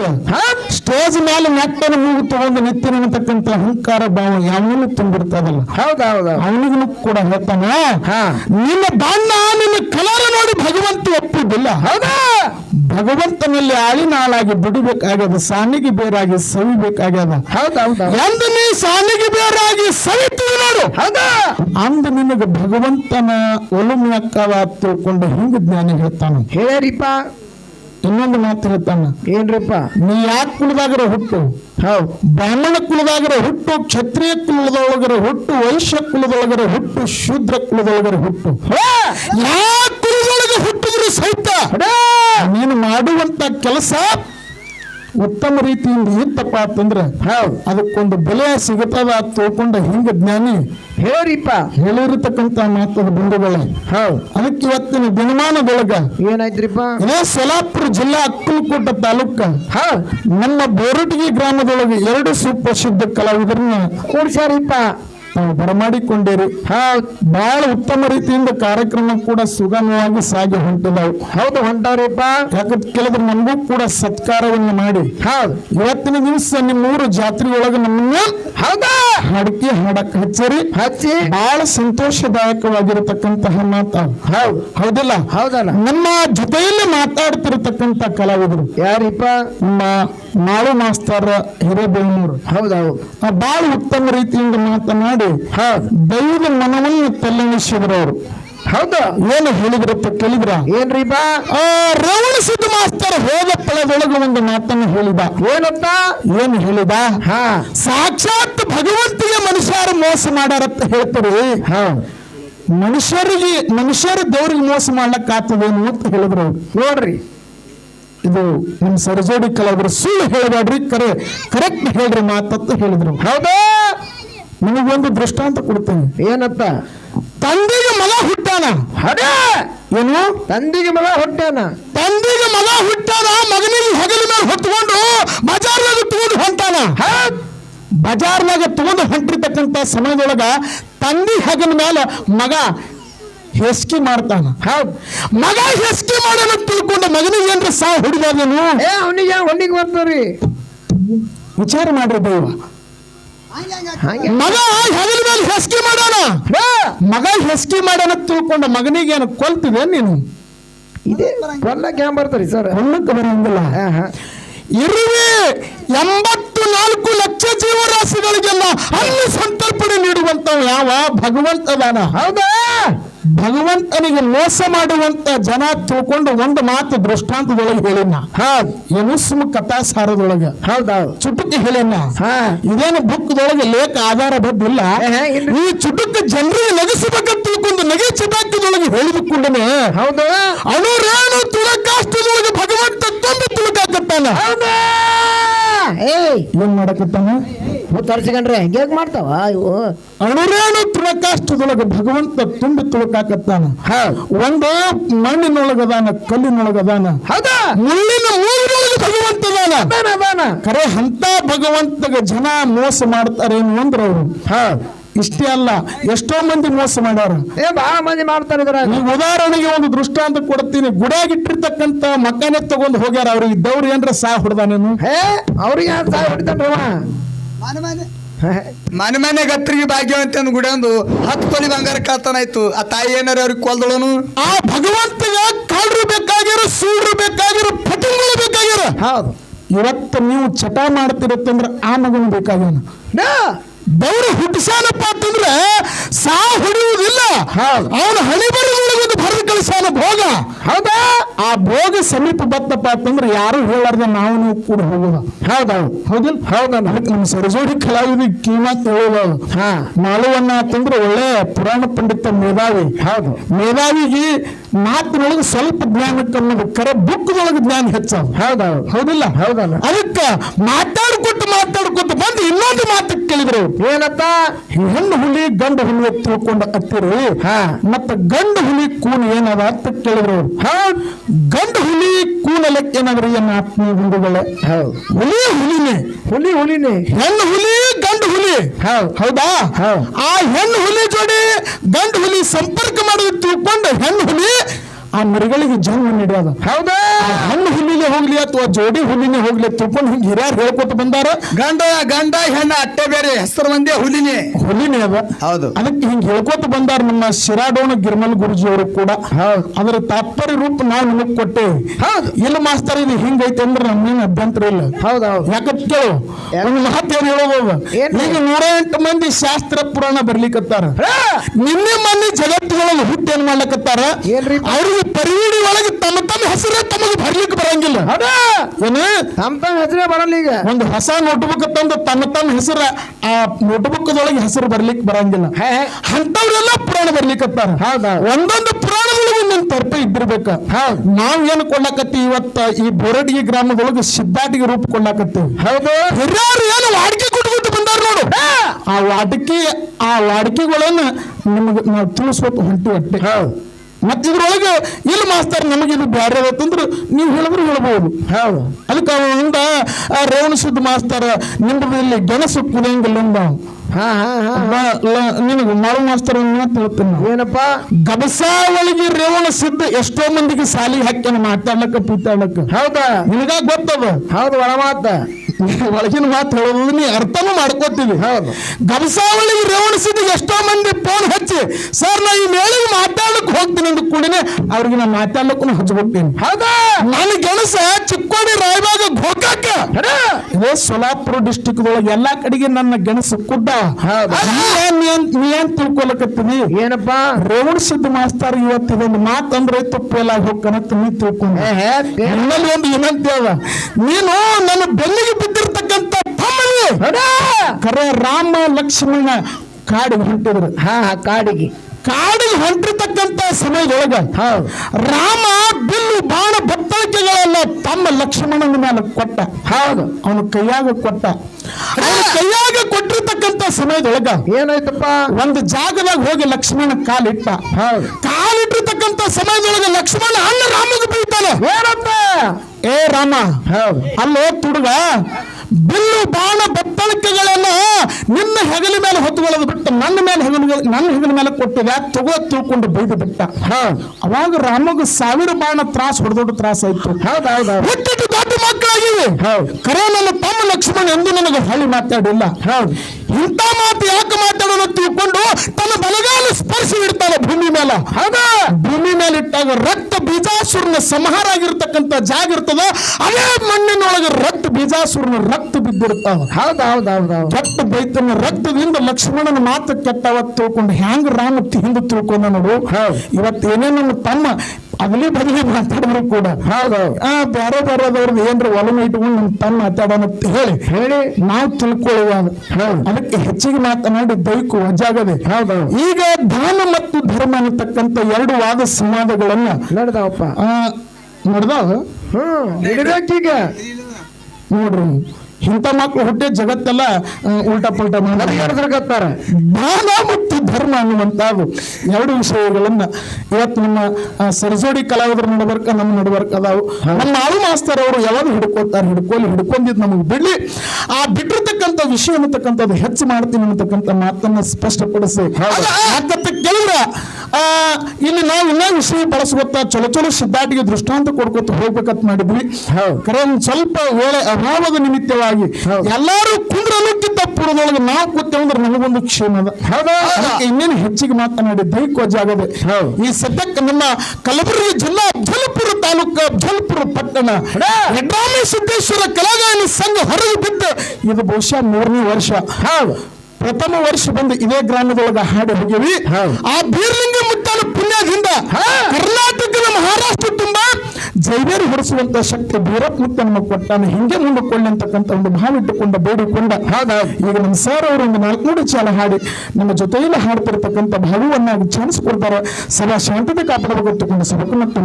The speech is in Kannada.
ಮುಂದೆ ಸ್ಟೇಜ್ ಮೇಲೆ ನೆಟ್ಟನ ಮೂಗು ತಗೊಂಡು ನಿಂತಿರತಕ್ಕಂತ ಅಹಂಕಾರ ಭಾವ ಯಾವನು ತುಂಬಿರ್ತದಲ್ಲ. ಹೌದೌದು. ಅವನಿಗೂ ಕೂಡ ಹೇಳ್ತಾನ ಹಾ. ನಿನ್ನ ಬಣ್ಣ ನಿನ್ನ ಕಲರ್ ನೋಡಿ ಭಗವಂತ ಒಪ್ಪುದಿಲ್ಲ ಹೌದಾ? ಭಗವಂತನಲ್ಲಿ ಆಳಿನಾಳಾಗಿ ಬಿಡಬೇಕಾಗ್ಯದ ಸಾನಿಗೆ ಬೇರಾಗಿ ಸವಿಬೇಕಾಗ್ಯದ. ಹೌದೌದು. ಎಂದು ನೀ ಸಾನಿಗೆ ಬೇರಾಗಿ ಸವಿತೀವಿ ನೋಡು. ಹೌದಾ? ಅಂದ ನಿನಗೆ ಭಗವಂತನ ಒಲುಮೆ ಅಕ್ಕವ ತಿಳ್ಕೊಂಡು ಹಿಂಗ ಜ್ಞಾನ ಹೇಳ್ತಾನ. ಹೇಳಿರಿಪ್ಪ. ಇನ್ನೊಂದು ಮಾತು ಹೇಳ್ತಾನ. ಏನ್ರಿಪ್ಪ? ನೀ ಯಾಕೆ ಕುಲದಾಗರ ಹುಟ್ಟು? ಹೌದು. ಬ್ರಾಹ್ಮಣ ಕುಲದಾಗರ ಹುಟ್ಟು ಕ್ಷತ್ರಿಯ ಕುಲದೊಳಗರ ಹುಟ್ಟು ವೈಶ್ಯ ಕುಲದೊಳಗರ ಹುಟ್ಟು ಶೂದ್ರ ಕುಲದೊಳಗರ ಹುಟ್ಟು. ಯಾವ ಕುಲದೊಳಗೆ ಹುಟ್ಟಿದ್ರು ಸಹಿತ? ನೀನು ಮಾಡುವಂತ ಕೆಲಸ ಉತ್ತಮ ರೀತಿಯಿಂದ ಇತ್ತಪ್ಪ ಅಂತಂದ್ರೆ ಹೌದು. ಅದಕ್ಕೊಂದು ಬೆಲೆ ಸಿಗುತ್ತದ ತೋಕೊಂಡ ಹಿಂಗ ಜ್ಞಾನಿ ಹೇಳಿಪ್ಪ ಹೇಳಿರತಕ್ಕಂತ ಮಾತದ ಬಂಧುಗಳೇ. ಹೌದು. ಅದಕ್ಕೆ ಇವತ್ತಿನ ದಿನಮಾನದೊಳಗ ಏನಾಯ್ತ್ರಿಪ್ಪ? ಇದೇ ಸೊಲಾಪುರ ಜಿಲ್ಲಾ ಅಕ್ಕಲಕೋಟ ತಾಲೂಕ. ನಮ್ಮ ಬೋರಟಗಿ ಗ್ರಾಮದೊಳಗೆ ಎರಡು ಸುಪ್ರಸಿದ್ಧ ಕಲಾವಿದರನ್ನ ಕೂಡ್ಸಾರಿಪ್ಪ ತಾವು ಬರಮಾಡಿಕೊಂಡಿರಿ. ಹೌದು ಬಹಳ ಉತ್ತಮ ರೀತಿಯಿಂದ ಕಾರ್ಯಕ್ರಮ ಕೂಡ ಸುಗಮವಾಗಿ ಸಾಗಿ ಹೊಂಟಿದವು. ಹೌದು ಹೊಂಟಾರಪ್ಪ. ಕೆಲವರು ನಮಗೂ ಕೂಡ ಸತ್ಕಾರವನ್ನು ಮಾಡಿ. ಹೌದು ಇವತ್ತಿನ ದಿವಸ ನಿಮ್ಮೂರು ಜಾತ್ರೆ ಒಳಗೆ ನಮ್ಮನ್ನ ಹೌದಾ? ಹಾಡಿಕೆ ಹಾಡಕ್ ಹಚ್ಚರಿ. ಹಚ್ಚಿ. ಬಹಳ ಸಂತೋಷದಾಯಕವಾಗಿರತಕ್ಕಂತಹ ಮಾತು. ಹೌದು. ಹೌದಲ್ಲ? ಹೌದಲ್ಲ ನಮ್ಮ ಜೊತೆಯಲ್ಲಿ ಮಾತಾಡ್ತಿರತಕ್ಕಂತ ಕಲಾವಿದರು. ಯಾರಿಪ್ಪ? ನಮ್ಮ ಮಾಳು ಮಾಸ್ತಾರ ಹಿರೇಬೇನೂರು ಹೌದೌದು. ಬಹಳ ಉತ್ತಮ ರೀತಿಯಿಂದ ಮಾತನಾಡಿ ಹೌದು ದೈವ ಮನವನ್ನು ತಲ್ಲಣಿಸಿದ್ರು ಅವರು ಹೌದಾ? ಏನು ಹೇಳಿದ್ರಪ್ಪ ಕೇಳಿದ್ರ? ಏನ್ರಿ ಆ ರೇವಣ ಸಿದ್ಧ ಮಾಸ್ತರ್ ಹೋದ ಫಲದೊಳಗೆ ಒಂದು ಮಾತನ್ನು ಹೇಳಿದ. ಏನಪ್ಪ? ಏನು ಹೇಳಿದ? ಹಾ. ಸಾಕ್ಷಾತ್ ಭಗವಂತಿಗೆ ಮನುಷ್ಯರು ಮೋಸ ಮಾಡಾರತ್ತ ಹೇಳ್ತಾರೆ. ಹಾ. ಮನುಷ್ಯರಿಗೆ ಮನುಷ್ಯರ ದೇವ್ರಿಗೆ ಮೋಸ ಮಾಡ್ಲಕ್ ಅಂತ ಹೇಳಿದ್ರು. ನೋಡ್ರಿ. ಇದು ನಿಮ್ ಸರಜೋಡಿ ಕಲಾವಿದರು ಸುಳ್ಳು ಹೇಳಬೇಡ್ರಿ ಕರೆ ಕರೆಕ್ಟ್ ಹೇಳ್ರಿ ಮಾತತ್ತು ಹೇಳಿದ್ರು. ಹೌದಾ? ನಿಮಗೊಂದು ದೃಷ್ಟಾಂತ ಕೊಡ್ತೇನೆ. ಏನಪ್ಪ ತಂದೆಗೆ ಮಗ ಹುಟ್ಟಾನ. ಅದೇ! ಏನು? ತಂದಿಗೆ ಮಗ ಹುಟ್ಟಾನ. ತಂದೆಗೆ ಮಗ ಹುಟ್ಟಾನ ಮಗನಿಗೆ ಹೆಗಲ ಮೇಲೆ ಹೊತ್ಕೊಂಡು ಬಜಾರ್ನಾಗ ತಗೊಂಡು ಹೊಂಟಾನ. ಬಜಾರ್ನಾಗ ತಗೊಂಡು ಹೊಂಟಿರ್ತಕ್ಕಂಥ ಸಮಯದೊಳಗ ತಂದೆ ಹೆಗಲ ಮೇಲೆ ಮಗ ಹೆಸ್ಕಿ ಮಾಡ್ತಾನ. ಹೌದು! ಮಗ ಹೆಸ್ಕಿ ಮಾಡೋಣ ತಿಳ್ಕೊಂಡು ಮಗನಿಗೆ ಏನ್ರ ಸಾ ಹುಡುಗ ಏ ಅವನಿಗೆ ಹೊಂಡಿಗೆ ಬರ್ತಾವ್ರಿ? ವಿಚಾರ ಮಾಡ್ರಿ ದೈವ. ಮಗ ಹೆಗಲ ಮೇಲೆ ಹೆಸ್ಕಿ ಮಾಡೋಣ. ಮಗ ಹೆಸ್ಕಿ ಮಾಡೋಣ ತಿಳ್ಕೊಂಡ ಮಗನಿಗೆ ಏನು ಕೊಲ್ತಿದೆ ನೀನು? ಇದೇ. ಕೊಲ್ಲಕ್ಕೆ ಏನ್ ಬರ್ತಾರಿ ಸರ್. ಹೊಣ್ಣಕ್ಕೆ ಬರಂಗಿಲ್ಲ. ಇರುವೆ ಎಂಬತ್ತು ನಾಲ್ಕು ಲಕ್ಷ ಜೀವರಾಶಿಗಳಿಗೆಲ್ಲ ಅಲ್ಲಿ ಸಂತರ್ಪಣೆ ನೀಡುವಂತ ಯಾವ ಭಗವಂತದಾನ ಹೌದಾ? ಭಗವಂತನಿಗೆ ಮೋಸ ಮಾಡುವಂತ ಜನ ತಿಳ್ಕೊಂಡು ಒಂದು ಮಾತು ದೃಷ್ಟಾಂತದೊಳಗೆ ಹೇಳಿನ ಹೌದು. ಏನು ಸುಮ್ಮ ಕಥಾಸಾರದೊಳಗೆ ಹೌದೌದು ಚುಟುಕಿ ಹೇಳಿನ ಇದೇನು ಬುಕ್ದೊಳಗೆ ಲೇಖ ಆಧಾರ ಬದ್ದಿಲ್ಲ. ಈ ಚುಟುಕು ಜನರಿಗೆ ನಗಿಸಬೇಕಂತ ತಿಳ್ಕೊಂಡು ನಗೆ ಚಟಾಕದೊಳಗೆ ಹೇಳಿದುಕೊಂಡನೆ ಹೌದು. ಅಣುರೇಣು ತುಳಕಾಷ್ಟದೊಳಗೆ ಭಗವಂತ ತುಂಬಿ ತುಳುಕಾಕತ್ತಾನ ಏನ್ ಮಾಡಕತ್ತಾನ? ತರ್ಸ್ಕೊಂಡ್ರೆ ಹೆಂಗೆ ಮಾಡ್ತಾವ ಇವು? ಅಣುರೇಣು ತುಳಕಾಷ್ಟದೊಳಗೆ ಭಗವಂತ ತುಂಬಿ ತುಳುಕಾಕತ್ತಾನ. ಒಂದು ಮಣ್ಣಿನೊಳಗದಾನ ಕಲ್ಲಿನೊಳಗದಾನ. ಹೌದಾ? ಮುಳ್ಳಿನ ಅದಾನ. ಅದಾನ ಖರೆ ಅಂತ ಭಗವಂತಗೆ ಜನ ಮೋಸ ಮಾಡ್ತಾರೇನು ಅಂದ್ರೆ ಅವರು. ಇಷ್ಟೇ ಅಲ್ಲ ಎಷ್ಟೋ ಮಂದಿ ಮೋಸ ಮಾಡ್ಯಾರ. ಏ ಬಹಳ ಮಂದಿ ಮಾಡ್ತಾರೆ ಉದಾಹರಣೆಗೆ ಒಂದು ದೃಷ್ಟಾಂತ ಕೊಡ್ತೀನಿ. ಗುಡಾಗಿಟ್ಟಿರ್ತಕ್ಕಂತ ಮಕ್ಕನೇ ತಗೊಂಡು ಹೋಗ್ಯಾರ. ಅವ್ರಿಗೆ ದೌರ್ ಏನ್ರ ಸಾ ಹೊಡ್ದಾನೇನು? ಹೇ ಅವ್ರಿಗೆ ಯಾರು ಹೊಡಿತಾನ ಮನೆ ಮನೆ. ಗತ್ರಿಗೆ ಭಾಗ್ಯವಂತ ಅಂದ್ ಗುಡಿಯೊಂದು ಹತ್ತು ತೊಲಿ ಬಂಗಾರ ಕಳ್ತನಾಯ್ತು ಆ ತಾಯಿ ಏನಾರ ಅವ್ರಿಗೆ ಕೊಲ್ದಳನು? ಆ ಭಗವಂತನ ಕಾಡ್ರು ಬೇಕಾಗಿರೋ ಸೂಡ್ರು ಬೇಕಾಗಿರೋ ಪಟಿಂಗಳು ಬೇಕಾಗಿರೋ. ಹೌದು. ಇವತ್ತು ನೀವು ಚಟ ಮಾಡ್ತಿರತ್ತಂದ್ರ ಆ ಮಗನ ಬೇಕಾಗ್ಯಾನ. ನಾ? ಹುಟ್ಟಿಸಾಲಪ್ಪ ಹುಟ್ಟಿಸಾನಪ್ಪ ಅಂತಂದ್ರೆ ಸಾ ಹೊಡೆಯುವುದಿಲ್ಲ. ಹೌದು. ಹಳಿ ಹಣಿ ಬರದೊಳಗೊಂದು ಬರೆದು ಕಳಿಸಾನ ಭೋಗ. ಹೌದಾ? ಆ ಭೋಗ ಸಮೀಪ ಬತ್ತಪ್ಪ ಅಂತಂದ್ರೆ ಯಾರು ಹೇಳಾರ್ದ ನಾವು ನೀವು ಕೂಡ ಹೋಗೋದ ಹೌದಾ. ಹೌದಿಲ್ಲ? ಹೌದಲ್ಲ ಅದಕ್ಕೆ ನಮ್ಮ ಸರಜೋಡಿ ಕಲಾವಿದ ಕಿಮ್ಮತ್ ಹೇಳೋದು ಹಾ. ಮಾಳುವನ್ನ ಅಂತಂದ್ರೆ ಒಳ್ಳೆ ಪುರಾಣ ಪಂಡಿತ ಮೇಧಾವಿ. ಹೌದು. ಮೇಧಾವಿಗೆ ಮಾತಿನೊಳಗೆ ಸ್ವಲ್ಪ ಜ್ಞಾನಕ್ಕೆ ಅನ್ನೋದು ಕರೆ ಬುಕ್ದೊಳಗೆ ಜ್ಞಾನ ಹೆಚ್ಚ ಹೌದಾ. ಹೌದಿಲ್ಲ? ಹೌದಲ್ಲ. ಅದಕ್ಕ ಮಾತಾಡ್ಕೊಟ್ಟು ಮಾತಾಡ್ಕೊತ ಬಂದು ಇನ್ನೊಂದು ಮಾತು ಕೇಳಿದ್ರು. ಏನಪ್ಪ? ಹೆಣ್ಣು ಹುಲಿ ಗಂಡು ಹುಲಿ ತಿಳ್ಕೊಂಡ ಹತ್ತಿರು ಹಾ. ಮತ್ತ ಗಂಡು ಹುಲಿ ಕೂನ್ ಏನದ ಅಂತ ಕೇಳಿದ್ರು. ಹಾ. ಗಂಡು ಹುಲಿ ಕೂನಲೆ ಏನಾದ್ರು ಏನ ಆತ್ಮೀಯ ಗುಂಡುಗಳೇ ಹೌದು. ಹುಲಿ ಹುಲಿನೇ. ಹುಲಿ ಹುಲಿನೇ. ಹೆಣ್ಣು ಹುಲಿ ಗಂಡು ಹುಲಿ. ಹೌದ್. ಆ ಹೆಣ್ಣು ಹುಲಿ ಜೋಡಿ ಗಂಡು ಹುಲಿ ಸಂಪರ್ಕ ಮಾಡೋದು ತಿಳ್ಕೊಂಡು ಹೆಣ್ಣು ಹುಲಿ ಆ ಮರಿಗಳಿಗೆ ಜನ್ಮ ನೀಡ್ಯದ ಹೌದಾ? ಹಣ್ಣು ಹುಲ್ಲಿಗೆ ಹೋಗ್ಲಿ ಅಥವಾ ಜೋಡಿ ಹುಲ್ಲಿನೇ ಹೋಗ್ಲಿ ತುಪ್ಪನ್ ಹಿಂಗ್ ಹಿರಿಯರ್ ಹೇಳ್ಕೊತ ಬಂದಾರ. ಗಂಡ ಗಂಡ ಹೆಣ್ಣ ಅಟ್ಟೆ ಬೇರೆ ಹೆಸರು ಒಂದೇ ಹುಲಿನೇ ಹುಲಿನೇ ಅದ. ಹೌದು. ಅದಕ್ಕೆ ಹಿಂಗ್ ಹೇಳ್ಕೊತ ಬಂದಾರ ನಮ್ಮ ಶಿರಾಡೋಣ ಗಿರ್ಮಲ್ ಗುರುಜಿ ಅವರು ಕೂಡ. ಹೌದು. ಅದರ ತಾತ್ಪರ್ಯ ರೂಪ ನಾವು ನಿಮಗ್ ಕೊಟ್ಟೇವಿ ಹೌದು. ಇಲ್ಲ ಮಾಸ್ತರ್ ಇದು ಹಿಂಗೈತೆ ಅಂದ್ರೆ ನಮ್ಮೇನು ಅಭ್ಯಂತರ ಇಲ್ಲ. ಹೌದು ಹೌದು. ಯಾಕಂತ ಕೇಳು. ಒಂದು ಏನ್ ಹೇಳೋದು? ಈಗ ನೂರ ಎಂಟು ಮಂದಿ ಶಾಸ್ತ್ರ ಪುರಾಣ ಬರ್ಲಿಕತ್ತಾರ. ಹಾ. ನಿನ್ನೆ ಮೊನ್ನೆ ಜಗತ್ತಿನೊಳಗೆ ಹುಟ್ಟು ಏನ್ ಮಾಡ್ಲಕತ್ತಾರ ಏನ್ರಿ? ಅವ್ರಿಗೆ ಪರಿವಿಡಿ ಒಳಗೆ ತಮ್ಮ ತಮ್ಮ ಹೆಸರೇ ತಮಗೆ ಬರ್ಲಿಕ್ಕೆ ಬರಂಗಿಲ್ಲ. ಏನು? ತಮ್ಮ ತಮ್ಮ ಹೆಸರೇ ಬರಲ್ಲ ಈಗ. ಒಂದು ಹೊಸ ನೋಟ್ಬುಕ್ ತಂದು ತಮ್ಮ ತಮ್ಮ ಹೆಸರ ಆ ನೋಟ್ಬುಕ್ದೊಳಗೆ ಹೆಸರು ಬರ್ಲಿಕ್ಕೆ ಬರಂಗಿಲ್ಲ. ಅಂತವ್ರೆಲ್ಲ ಪುರಾಣ ಬರ್ಲಿಕತ್ತಾರ ಹೌದಾ ಒಂದೊಂದು ಪುರಾಣದೊಳಗೆ ಒಂದೊಂದು ತರ್ಪ ಇದ್ದಿರ್ಬೇಕ. ನಾವ್ ಏನ್ ಕೊಡ್ಲಾಕತ್ತಿ ಇವತ್ತ ಈ ಬೋರಡಿಗೆ ಗ್ರಾಮದೊಳಗೆ ಸಿದ್ಧಾಟಿಗೆ ರೂಪ ಕೊಡ್ಲಾಕತ್ತೀವಿ ಹೌದು. ಹಿರಿಯರು ಏನು ವಾಡಿಕೆ ಬಂದಾರ ನೋಡು. ಆ ವಾಡಿಕೆ ಆ ವಾಡಿಕೆಗಳನ್ನ ನಿಮಗೆ ನಾವು ತಿಳಿಸ್ಬೇಕು ಹೊಂಟಿ ಹೊಟ್ಟೆ. ಹೌದು ಮತ್ತೆ ಇದ್ರೊಳಗೆ ಇಲ್ಲಿ ಮಾಸ್ತಾರ ನಮಗೆ ಇದು ಬ್ಯಾರೆ ಅಂತಂದ್ರೆ ನೀವು ಹೇಳಿದ್ರು ಹೇಳ್ಬೋದು. ಹೌದು ಅದಕ್ಕೆ ಅವನಿಂದ ರೇವಣ ಸುದ್ದ ಮಾಸ್ತಾರ ನಿಮ್ಮದಲ್ಲಿ ಗೆಣಸು ಕುದಿಯಂಗಿಲ್ಲ ನಿನಗೆ ಮರು ಮಾಸ್ತರ್ ಅಂತ ಹೇಳ್ತೀನಿ ಏನಪ್ಪ? ಗಬಸಾ ಒಳಗೆ ರೇವಣ ಸಿದ್ಧ ಎಷ್ಟೋ ಮಂದಿಗೆ ಸಾಲಿ ಹಾಕ್ಯಾನ ಮಾತಾಡ್ಲಕ್ಕ ಪೀತಾಡ್ಲಕ್ಕ. ಹೌದಾ? ನಿನಗ ಗೊತ್ತದ? ಹೌದು ಒಳ ಮಾತ ಒಳಗಿನ ಮಾತು ಹೇಳೋದು ನೀ ಅರ್ಥನೂ ಮಾಡ್ಕೋತೀವಿ ಹೌದು. ಗಬಸಾವಳಿಗೆ ರೇವಣಿಸಿದ ಎಷ್ಟೋ ಮಂದಿ ಫೋನ್ ಹಚ್ಚಿ ಸರ್ ನಾ ಈ ಮೇಳಿಗೆ ಮಾತಾಡ್ಲಿಕ್ಕೆ ಹೋಗ್ತೀನಿ ಅಂದ ಕೂಡನೆ ಅವ್ರಿಗೆ ನಾ ಮಾತಾಡ್ಲಿಕ್ಕೂ ಹಚ್ಬಿಡ್ತೀನಿ ಹೌದಾ? ನನ್ನ ಗೆಣಸ ಚಿಕ್ಕೋಡಿ ರಾಯಬಾಗ ಗೋಕಾಕ ಇದೇ ಸೋಲಾಪುರ ಡಿಸ್ಟಿಕ್ ಒಳಗೆ ಎಲ್ಲಾ ಕಡೆಗೆ ನನ್ನ ಗೆಣಸು ಕುಡ್ಡ. ನೀ ಏನ್- ನೀ ಏನ್- ನೀ ಏನ್ ತಿಳ್ಕೊಳಕತ್ತೀನಿ? ಏನಪ್ಪ? ರೇವಣ ಸಿದ್ಧ ಮಾಸ್ತಾರ್ ಇವತ್ತು ಇದೊಂದು ಮಾತಂದ್ರೆ ತಪ್ಪೆಲ್ಲ ಹೋಗ್ಕನತ್ತ ನೀ ತಿಳ್ಕೊಂಡೆ. ನಿನ್ನಲ್ಲಿ ಒಂದು ಏನಂತ ಹೇಳ ನೀನು ನನ್ನ ಬೆನ್ನಿಗೆ ಬಿದ್ದಿರ್ತಕ್ಕಂತ ಕರೆ ರಾಮ ಲಕ್ಷ್ಮಣ ಕಾಡಿಗೆ ಹೊಂಟಿದ್ರು. ಹಾ ಕಾಡಿಗೆ. ಕಾಡಿಗೆ ಹೊಂಟಿರ್ತಕ್ಕಂಥ ಸಮಯದೊಳಗ ರಾಮ ಬಿಲ್ಲು ಬಾಣ ಬತ್ತಳಿಕೆಗಳೆಲ್ಲ ತಮ್ಮ ಲಕ್ಷ್ಮಣನ ಮೇಲೆ ಕೊಟ್ಟ. ಹೌದು. ಅವನ ಕೈಯಾಗ ಕೊಟ್ಟ. ಅವನ ಕೈಯಾಗ ಕೊಟ್ಟಿರ್ತಕ್ಕಂಥ ಸಮಯದೊಳಗ ಏನಾಯ್ತಪ್ಪ? ಒಂದು ಜಾಗದಾಗ ಹೋಗಿ ಲಕ್ಷ್ಮಣ ಕಾಲಿಟ್ಟ. ಕಾಲಿಟ್ಟಿರ್ತಕ್ಕಂಥ ಸಮಯದೊಳಗೆ ಲಕ್ಷ್ಮಣ ಅಣ್ಣ ರಾಮಗ ಬೀಳ್ತಾನೆ ಏನಪ್ಪ ಏ ರಾಮ ಅಲ್ಲೋ ತುಡುಗ ಬಿಲ್ಲು ಬಾಣ ಬತ್ತಳಿಕೆಗಳನ್ನ ನಿನ್ನ ಹೆಗಲ ಮೇಲೆ ಹೊತ್ತುಕೊಳ್ಳೋದು ಬಿಟ್ಟು ನನ್ನ ಮೇಲೆ ಹೆಗಲ ನನ್ನ ಹೆಗಲ ಮೇಲೆ ಕೊಟ್ಟಿದೆ ತಗೋ ತಿಳ್ಕೊಂಡು ಬೈದು ಬಿಟ್ಟ. ಅವಾಗ ರಾಮಗ ಸಾವಿರ ಬಾಣ ತ್ರಾಸ ಹೊಡೆದೊಡ್ಡ ತ್ರಾಸ ಆಯ್ತು. ಹುಟ್ಟಿಟ್ಟು ದೊಡ್ಡ ಮಕ್ಕಳಾಗಿವೆ. ಕರೆ ನನ್ನ ತಮ್ಮ ಲಕ್ಷ್ಮಣ ಎಂದು ನನಗೆ ಹಳ್ಳಿ ಮಾತಾಡಿಲ್ಲ. ಹೌದು. ಇಂಥ ಮಾತು ಯಾಕೆ ಮಾತಾಡೋಣ ತಿಳ್ಕೊಂಡು ತನ್ನ ಬಲಗಾಲ ಸ್ಪರ್ಶ ಇಡ್ತಾನೆ ಭೂಮಿ ಮೇಲೆ. ಹೌದಾ? ಭೂಮಿ ಮೇಲೆ ಇಟ್ಟಾಗ ರಕ್ತ ಬೀಜಾಸುರನ ಸಂಹಾರ ಆಗಿರ್ತಕ್ಕಂಥ ಜಾಗ ಇರ್ತದ. ಅದೇ ಮಣ್ಣಿನೊಳಗೆ ರಕ್ತ ಬೀಜಾಸುರನ ರಕ್ತ ಬಿದ್ದಿರ್ತಾವ ಹೌದು ಹೌದು ಹೌದು ರಕ್ತ ಬೈತನ ರಕ್ತದಿಂದ ಲಕ್ಷ್ಮಣನ ಮಾತು ಕೆಟ್ಟವತ್ತು ತಿಳ್ಕೊಂಡು ಹ್ಯಾಂಗ ರಾಮ ಹಿಂದೆ ತಿಳ್ಕೊಂಡ ನೋಡು. ಇವತ್ತು ಏನೇ ನಮ್ಮ ತಮ್ಮ ಅಗಲಿ ಬದಲಿ ಮಾತಾಡಿದ್ರು ಕೂಡ. ಆ ಬೇರೆ ಬೇರೆದವ್ರದ್ದು ಏನ್ರ ಒಲನ ಇಟ್ಕೊಂಡು ನಮ್ಮ ತಮ್ಮ ಮಾತಾಡೋಣ ಹೇಳಿ. ಹೇಳಿ. ನಾವು ತಿಳ್ಕೊಳ್ಳುವಾಗ. ಅದಕ್ಕೆ ಹೆಚ್ಚಿಗೆ ಮಾತನಾಡಿ ಬೈಕು ಹೌದು. ಈಗ ದಾನ ಮತ್ತು ಧರ್ಮ ಅನ್ನತಕ್ಕಂತ ಎರಡು ವಾದ ಸಂವಾದಗಳನ್ನ ನಡೆದವಪ್ಪ. ಆ, ನಡೆದಾಗ ಹ್ಮ್ ಈಗ ನೋಡ್ರಿ. ಇಂಥ ಮಕ್ಕಳು ಹುಟ್ಟೆ ಜಗತ್ತೆಲ್ಲ ಉಲ್ಟಾ ಪಲ್ಟಾ ಮಾಡ್ತಾರೆ. ದಾನ ಮತ್ತು ಧರ್ಮ ಅನ್ನುವಂಥದ್ದು ಎರಡು ವಿಷಯಗಳನ್ನ ಇವತ್ತು ನಮ್ಮ ಸರಜೋಡಿ ಕಲಾವಿದರ ನಡಬರ್ಕ ನಮ್ಮ ನಡಬರ್ಕ ಅದಾವು. ನಮ್ಮ ಆಳು ಮಾಸ್ತರ್ ಅವರು ಯಾವಾಗ ಹಿಡ್ಕೋತಾರೆ ಹಿಡ್ಕೊಲಿ ಹಿಡ್ಕೊಂಡಿದ್ದು ನಮಗೆ ಬಿಡ್ಲಿ. ಆ ಬಿಟ್ಟಿರ್ತಕ್ಕಂಥ ವಿಷಯ ಅನ್ನತಕ್ಕಂಥದ್ದು ಹೆಚ್ಚು ಮಾಡ್ತೀನಿ ಅನ್ನತಕ್ಕಂಥ ಮಾತನ್ನ ಸ್ಪಷ್ಟಪಡಿಸಿ. ಆ ಇಲ್ಲಿ ನಾವು ಇನ್ನೂ ವಿಷಯ ಬಳಸ್ಕೊತ ಚಲೋ ಚಲೋ ಸಿದ್ಧಾಟಿಗೆ ದೃಷ್ಟಾಂತ ಕೊಡ್ಕೊತ ಹೋಗ್ಬೇಕಂತ ಮಾಡಿದ್ವಿ. ಕರೆ ಒಂದ್ ಸ್ವಲ್ಪ ವೇಳೆ ಅಭಾವದ ನಿಮಿತ್ತವಾಗಿ ಎಲ್ಲರೂ ಎಲ್ಲಾರು ಕುಂದ್ರ ಅನ್ನೋಕ್ಕಿಂತ ಪೂರ್ವದೊಳಗೆ ನಾವು ಕೂತೇವೆ ಅಂದ್ರೆ ನಮಗೊಂದು ಕ್ಷೇಮ ಇನ್ನೇನು ಹೆಚ್ಚಿಗೆ ಮಾತನಾಡಿ ದೈಹಿಕ ಜಾಗದೆ. ಈ ಸದ್ಯಕ್ಕೆ ನಮ್ಮ ಕಲಬುರಗಿ ಜಿಲ್ಲಾ ಜಲ್ಪುರ ತಾಲೂಕು ಅಫಲ್ಪುರ ಪಟ್ಟಣ ಹೆಡ್ರಾಮಿ ಸಿದ್ದೇಶ್ವರ ಕಲಾಗಾಯನ ಸಂಘ ಹೊರಗೆ ಬಿದ್ದು ಇದು ಬಹುಶಃ ಮೂರನೇ ವರ್ಷ. ಹೌದು. ಪ್ರಥಮ ವರ್ಷ ಬಂದು ಇದೇ ಗ್ರಾಮದೊಳಗ ಹಾಡು ಹೋಗಿವಿ ಆ ಬೀರ್ಲಿಂಗ ಮುತ್ತಾನ ಪುಣ್ಯದಿಂದ ಕರ್ನಾಟಕದ ಮಹಾರಾಷ್ಟ್ರ ತುಂಬಾ ಜೈವೇರಿ ಹೊಡಿಸುವಂತ ಶಕ್ತಿ ಬೀರಪ್ಪ ಮುತ್ತ ನಮಗೆ ಕೊಟ್ಟಾನ. ಹಿಂಗೆ ಮುಂದೆ ಕೊಳ್ಳಿ ಅಂತಕ್ಕಂಥ ಒಂದು ಭಾವ ಇಟ್ಟುಕೊಂಡ ಬೇಡಿಕೊಂಡ. ಈಗ ನಮ್ಮ ಸರ್ ಅವರು ಒಂದು ನಾಲ್ಕುನೂರು ಚಾಲ ಹಾಡಿ ನಮ್ಮ ಜೊತೆಯಲ್ಲಿ ಹಾಡ್ತಿರ್ತಕ್ಕಂಥ ಭಾವವನ್ನ ಚಾನ್ಸ್ ಕೊಡ್ತಾರೆ ಸದಾ ಶಾಂತತೆ ಕಾಪಾಡಬೇಕು ತಗೊಂಡು ಸಬಕನ್ನ ಮತ್ತು